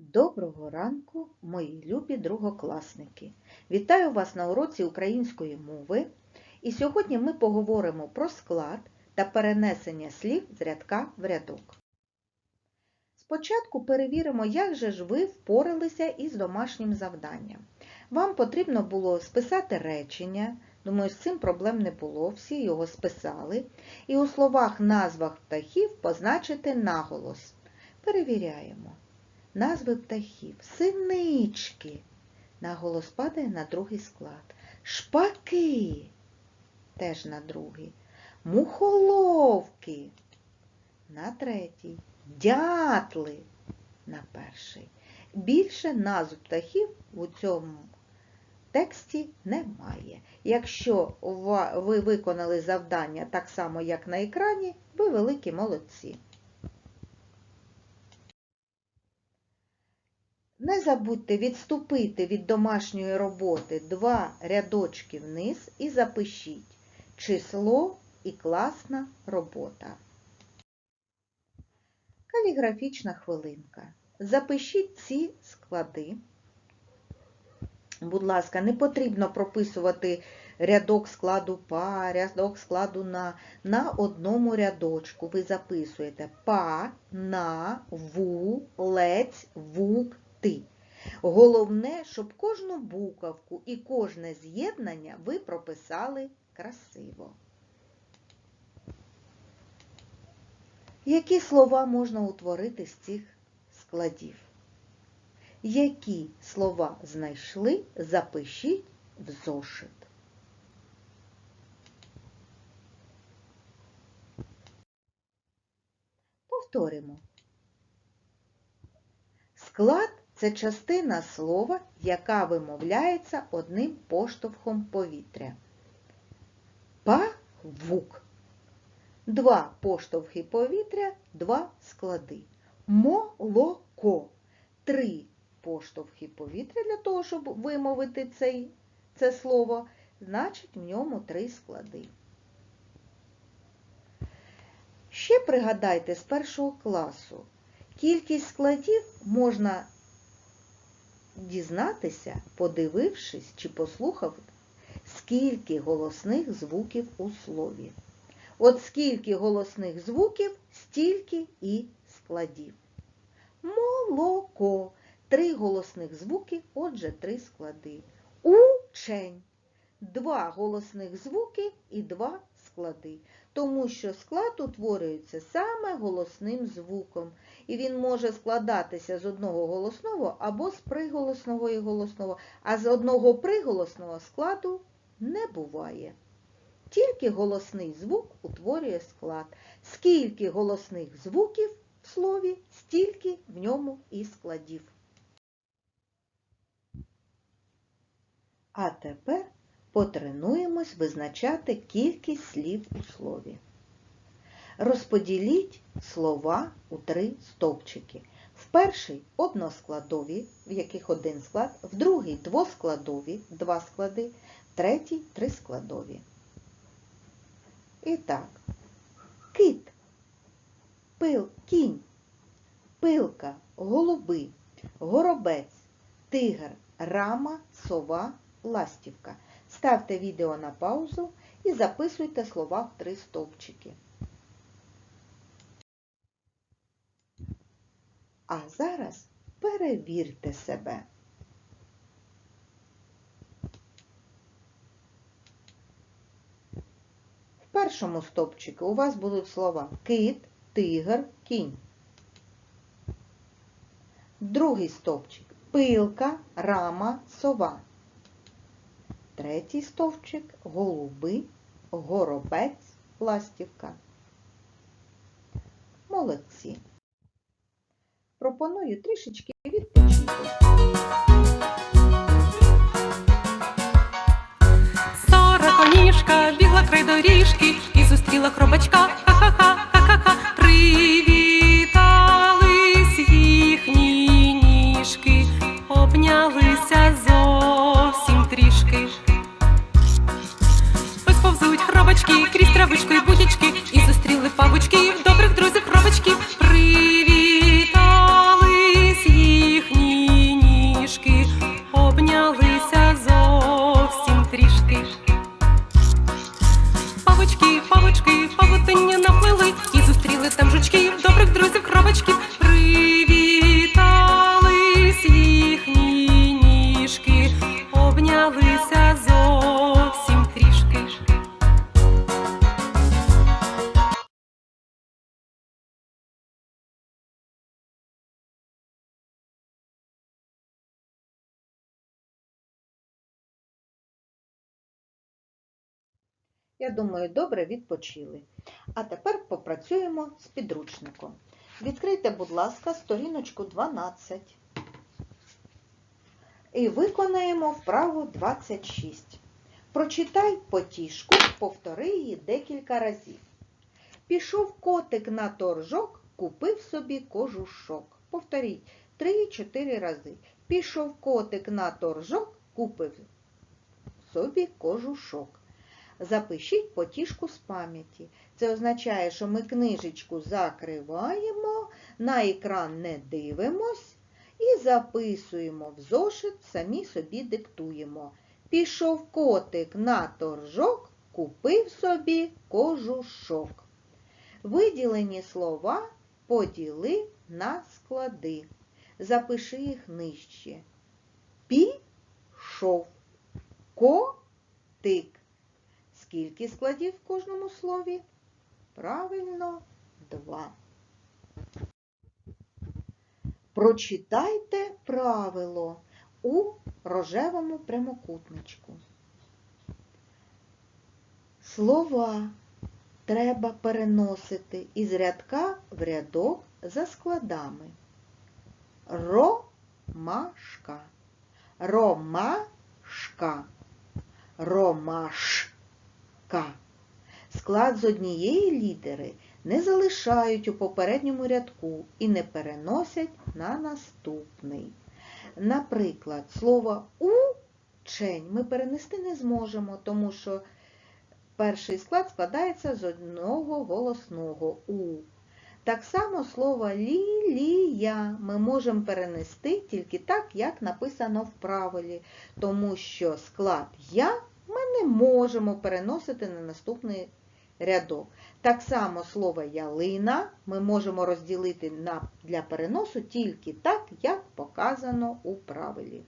Доброго ранку, мої любі другокласники! Вітаю вас на уроці української мови. І сьогодні ми поговоримо про склад та перенесення слів з рядка в рядок. Спочатку перевіримо, як же ж ви впоралися із домашнім завданням. Вам потрібно було списати речення, думаю, з цим проблем не було, всі його списали, і у словах назвах птахів позначити наголос. Перевіряємо. Назви птахів. Синички. Наголос падає на другий склад. Шпаки. Теж на другий. Мухоловки. На третій. Дятли. На перший. Більше назв птахів у цьому тексті немає. Якщо ви виконали завдання так само, як на екрані, ви великі молодці. Не забудьте відступити від домашньої роботи два рядочки вниз і запишіть число і класна робота. Каліграфічна хвилинка. Запишіть ці склади. Будь ласка, не потрібно прописувати рядок складу па, рядок складу на. На одному рядочку ви записуєте па, на, ву, лець, вук, ти. Головне, щоб кожну буковку і кожне з'єднання ви прописали красиво. Які слова можна утворити з цих складів? Які слова знайшли, запишіть в зошит. Повторимо. Склад це частина слова, яка вимовляється одним поштовхом повітря. Павук. Два поштовхи повітря, два склади. Молоко. Три поштовхи повітря для того, щоб вимовити цей, це слово, значить в ньому три склади. Ще пригадайте з першого класу. Кількість складів можна дізнатися, подивившись чи послухав, скільки голосних звуків у слові. От скільки голосних звуків, стільки і складів. Молоко. Три голосних звуки, отже, три склади. Учень. Два голосних звуки і два склади. Тому що склад утворюється саме голосним звуком. І він може складатися з одного голосного або з приголосного і голосного, а з одного приголосного складу не буває. Тільки голосний звук утворює склад. Скільки голосних звуків в слові, стільки в ньому і складів. А тепер потренуємось визначати кількість слів у слові. Розподіліть слова у три стовпчики. В перший односкладові, в яких один склад, в другий двоскладові, два склади, в третій трискладові. І так, кит, пил, кінь, пилка, голуби, горобець, тигр, рама, сова, ластівка. Ставте відео на паузу і записуйте слова в три стовпчики. А зараз перевірте себе. В першому стовпчику у вас будуть слова кит, тигр, кінь. Другий стовпчик пилка, рама, сова. Третій стовпчик голуби, горобець, ластівка. Молодці. Пропоную трішечки відпочити. Сороконіжка бігла край доріжки і зустріла хробачка. Я думаю, добре відпочили. А тепер попрацюємо з підручником. Відкрийте, будь ласка, сторіночку 12. І виконаємо вправу 26. Прочитай потішку, повтори її декілька разів. Пішов котик на торжок, купив собі кожушок. Повторіть 3-4 рази. Пішов котик на торжок, купив собі кожушок. Запишіть потішку з пам'яті. Це означає, що ми книжечку закриваємо, на екран не дивимось і записуємо в зошит, самі собі диктуємо. Пішов котик на торжок, купив собі кожушок. Виділені слова поділи на склади. Запиши їх нижче. Пішов. Котик. Скільки складів в кожному слові? Правильно, два. Прочитайте правило у рожевому прямокутничку. Слова треба переносити із рядка в рядок за складами. Ромашка, ромашка, ромашка. Склад з однієї літери не залишають у попередньому рядку і не переносять на наступний. Наприклад, слово учень ми перенести не зможемо, тому що перший склад складається з одного голосного у. Так само слово лілія ми можемо перенести тільки так, як написано в правилі, тому що склад я ми не можемо переносити на наступний рядок. Так само слово ялина ми можемо розділити на, для переносу тільки так, як показано у правилі.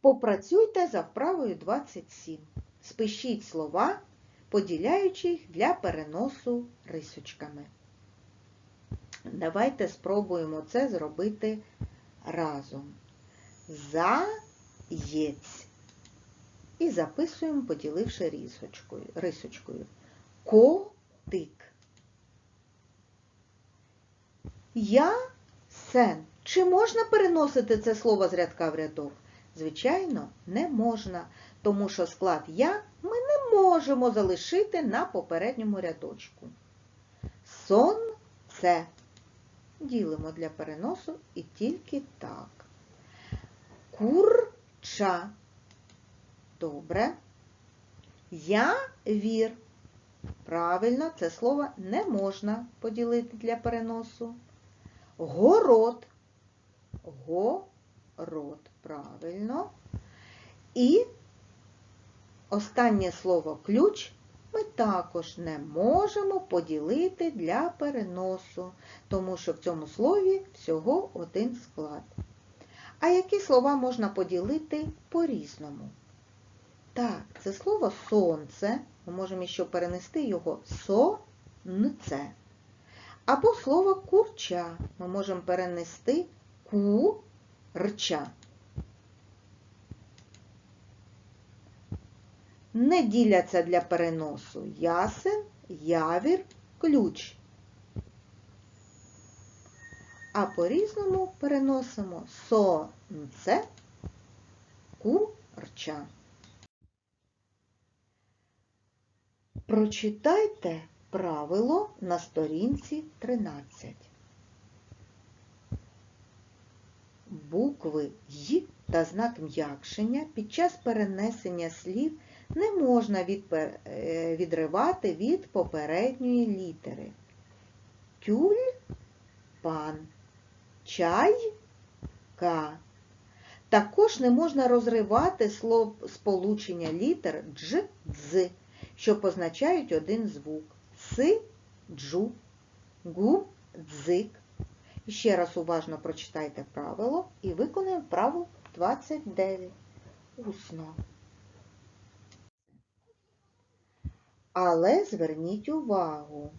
Попрацюйте за вправою 27. Спишіть слова, поділяючи їх для переносу рисочками. Давайте спробуємо це зробити разом. Заєць. І записуємо, поділивши рисочкою. рисочкою. Котик. Ясен. Чи можна переносити це слово з рядка в рядок? Звичайно, не можна, тому що склад я ми не можемо залишити на попередньому рядочку. Сонце. Ділимо для переносу і тільки так. Курча. Добре. Явір. Правильно, це слово не можна поділити для переносу. Город. Город. Правильно. І останнє слово ключ ми також не можемо поділити для переносу, тому що в цьому слові всього один склад. А які слова можна поділити по-різному? Так, це слово сонце, ми можемо ще перенести його сонце. Або слово курча ми можемо перенести курча. Не діляться для переносу ясен, явір, ключ. А по-різному переносимо сонце, курча. Прочитайте правило на сторінці 13. Букви Й та знак м'якшення під час перенесення слів не можна е, відривати від попередньої літери. Тюль, пан, чай, ка. Також не можна розривати слов сполучення літер дж, дз, що позначають один звук. Си, джу, гу, дзик. Ще раз уважно прочитайте правило і виконуємо вправу 29. Усно. Але зверніть увагу,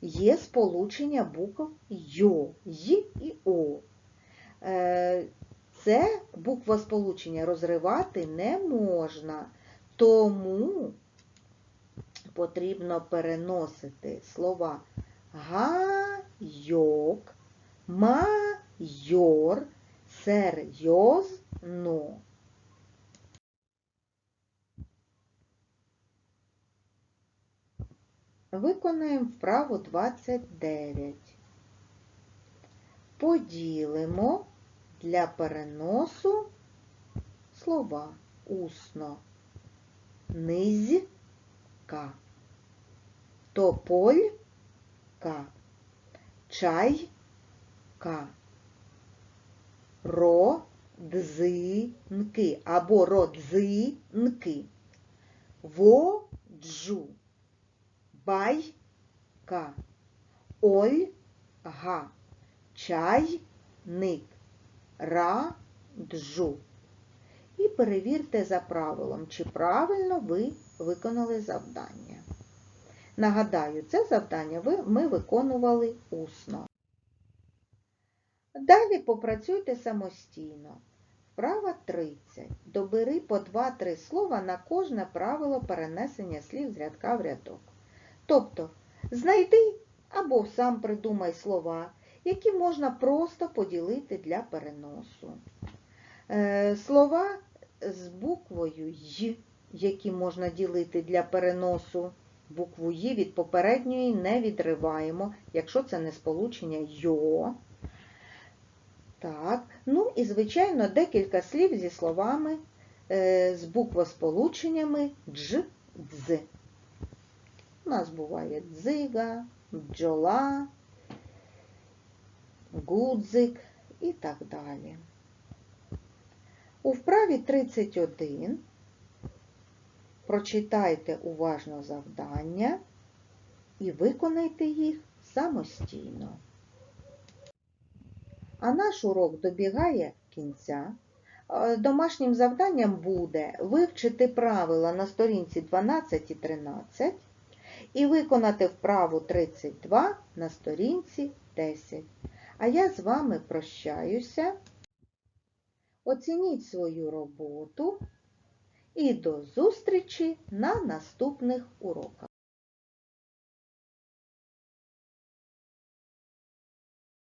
є сполучення букв Йо, Й і О. Е, Це буква сполучення розривати не можна, Тому потрібно переносити слова гайок, майор, серйозно. Виконаємо вправу 29. Поділимо для переносу слова усно. Низька, тополька, чайка, родзинки або родзинки, воджу, байка, ольга, чайник, раджу. І перевірте за правилом, чи правильно ви виконали завдання. Нагадаю, це завдання ми виконували усно. Далі попрацюйте самостійно. Вправа 30. Добери по 2-3 слова на кожне правило перенесення слів з рядка в рядок. Тобто, знайди або сам придумай слова, які можна просто поділити для переносу. Е, Слова з буквою Й, які можна ділити для переносу. Букву Й від попередньої не відриваємо, якщо це не сполучення йо. Так, ну і, звичайно, декілька слів зі словами е, з буквосполученнями дж, дз. У нас буває дзига, бджола, гудзик і так далі. У вправі 31 прочитайте уважно завдання і виконайте їх самостійно. А наш урок добігає кінця. Е, Домашнім завданням буде вивчити правила на сторінці 12 і 13 і виконати вправу 32 на сторінці 10. А я з вами прощаюся. Оцініть свою роботу і до зустрічі на наступних уроках.